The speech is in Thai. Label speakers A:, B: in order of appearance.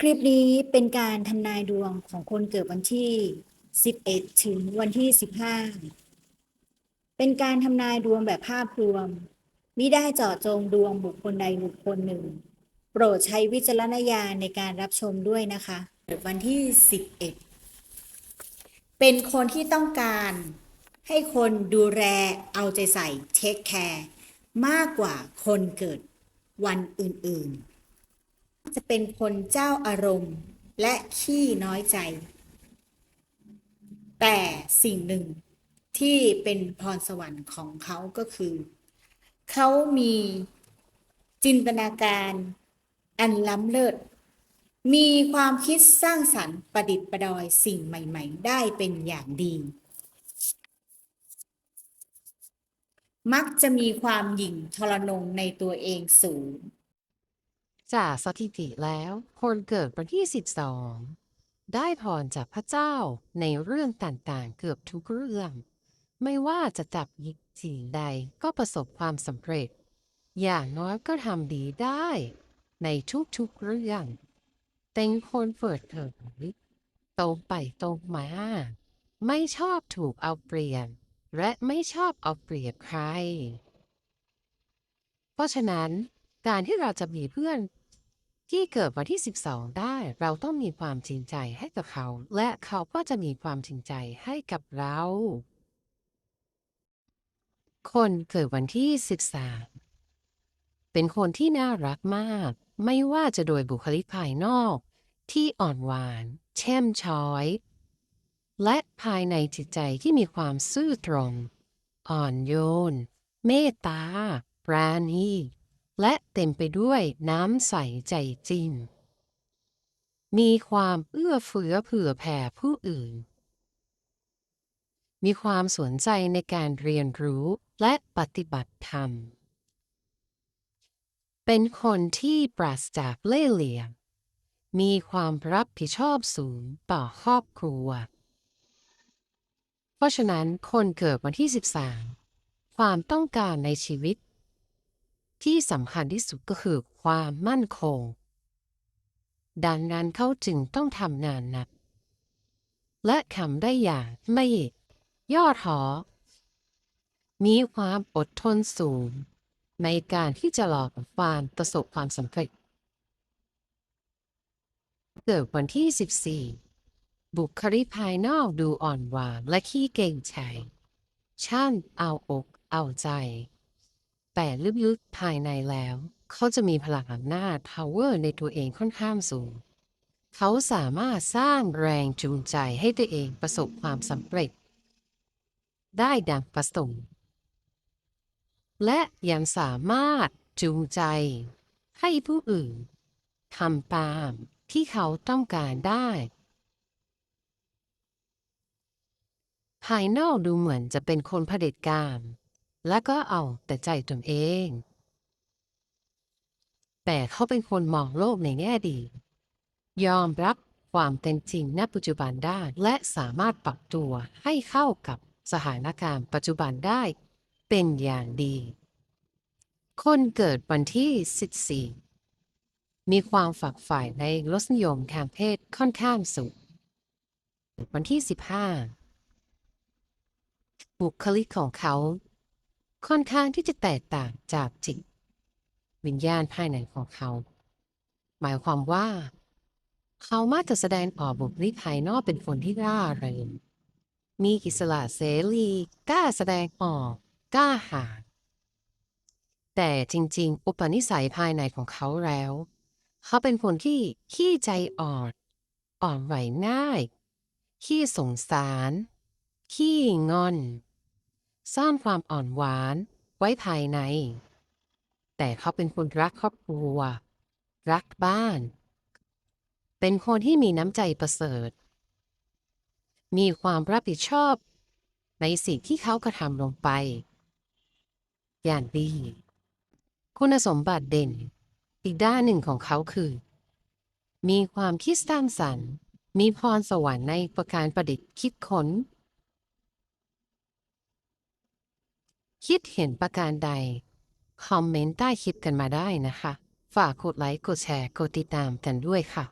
A: คลิปนี้เป็นการทำนายดวงของคนเกิดวันที่ 11 ถึงวันที่ 15 เป็นการทำนายดวงแบบภาพรวมมิได้เจาะจงดวงบุคคลใดบุคคลหนึ่ง โปรดใช้วิจารณญาณในการรับชมด้วยนะคะเกิดวันที่ 11 เป็นคนที่ต้องการให้คนดูแลเอาใจใส่เทคแคร์มากกว่าคนเกิดวันอื่นๆ จะเป็นคนเจ้าอารมณ์ และขี้น้อยใจ แต่สิ่งหนึ่งที่เป็นพรสวรรค์ของเขาก็คือ เขามีจินตนาการอันล้ำเลิศ มีความคิดสร้างสรรค์ประดิษฐ์ประดอยสิ่งใหม่ ๆ ได้เป็นอย่างดี มักจะมีความหยิ่งทรนงในตัวเองสูง
B: จากสถิติแล้ว คนเกิดวันที่ 12 ได้พรจากพระเจ้าในเรื่องต่างๆ เกือบทุกเรื่อง ไม่ว่าจะจับยิกสิ่งใดก็ประสบความสำเร็จ อย่างน้อยก็ทำดีได้ ในทุกๆเรื่องเป็นคนเปิดเผยตรงไปตรงมา ไม่ชอบถูกเอาเปรียบและไม่ชอบเอาเปรียบใคร เพราะฉะนั้นการที่เราจะมีเพื่อน ที่เกิดวันที่ 12 ได้เราต้องมีความจริงใจให้กับเขา และเขาก็จะมีความจริงใจให้กับเรา คนเกิดวันที่ 13 เป็นคนที่น่ารักมาก ไม่ว่าจะโดยบุคลิกภายนอก ที่อ่อนหวาน เช่มช้อย และภายในจิตใจที่มีความซื่อตรง อ่อนโยน เมตตาปราณี และเต็มไปด้วยน้ำใสใจจริง มีความเอื้อเฟื้อเผื่อแผ่ผู้อื่น มีความสนใจในการเรียนรู้และปฏิบัติธรรม เป็นคนที่ปราศจากเล่ห์เหลี่ยม มีความรับผิดชอบสูงต่อครอบครัว เพราะฉะนั้นคนเกิดวันที่ 13 ความต้องการในชีวิต ที่สำคัญที่สุดก็คือความมั่นคง ดังนั้นเขาจึงต้องทำงานหนัก และทำได้อย่างไม่ย่อท้อมีความอดทนสูง ในการที่จะหลอกความประสบความสำเร็จเกิดวันที่ 14 บุคลิกภายนอกดูอ่อนหวานและขี้เก่งใจช่างเอาอกเอาใจ แต่ลึกๆภายในแล้ว เขาจะมีพลังอำนาจ power ในตัวเองค่อนข้างสูง เขาสามารถสร้างแรงจูงใจให้ตัวเองประสบความสำเร็จ ได้ดังประสงค์และยังสามารถจูงใจ ให้ผู้อื่นทำตามที่เขาต้องการได้ ภายนอกดูเหมือนจะเป็นคนเผด็จการ และก็เอาแต่ใจตนเอง แต่เขาเป็นคนมองโลกในแง่ดี ยอมรับความเป็นจริงณปัจจุบันได้ และสามารถปรับตัวให้เข้ากับสถานการณ์ปัจจุบันได้เป็นอย่างดี คนเกิดวันที่ 14 มีความฝักใฝ่ในรสนิยมทางเพศค่อนข้างสูง วันที่ 15 บุคลิกของเขา ค่อนข้างที่จะแตกต่างจากจิต วิญญาณภายในของเขา หมายความว่า เขามักจะแสดงออกบุคลิกภายนอกเป็นคนที่ร่าเริงมีอิสระเสรีกล้าแสดงออกกล้าหาญแต่จริง ๆ อุปนิสัยภายในของเขาแล้ว เขาเป็นคนที่ขี้ใจอ่อน อ่อนไหวง่าย ขี้สงสาร ขี้งอน ซ่อนความอ่อนหวานไว้ภายใน แต่เขาเป็นคนรักครอบครัว รักบ้าน เป็นคนที่มีน้ำใจประเสริฐ มีความรับผิดชอบ ในสิ่งที่เขากระทำลงไป อย่างดี คุณสมบัติเด่น อีกด้านหนึ่งของเขาคือ มีความคิดสร้างสรรค์ มีพรสวรรค์ในประการประดิษฐ์คิดค้น คิดเห็นประการใด คอมเมนต์ใต้คลิปกันมาได้นะคะ ฝากกดไลค์ กดแชร์ กดติดตามกันด้วยค่ะ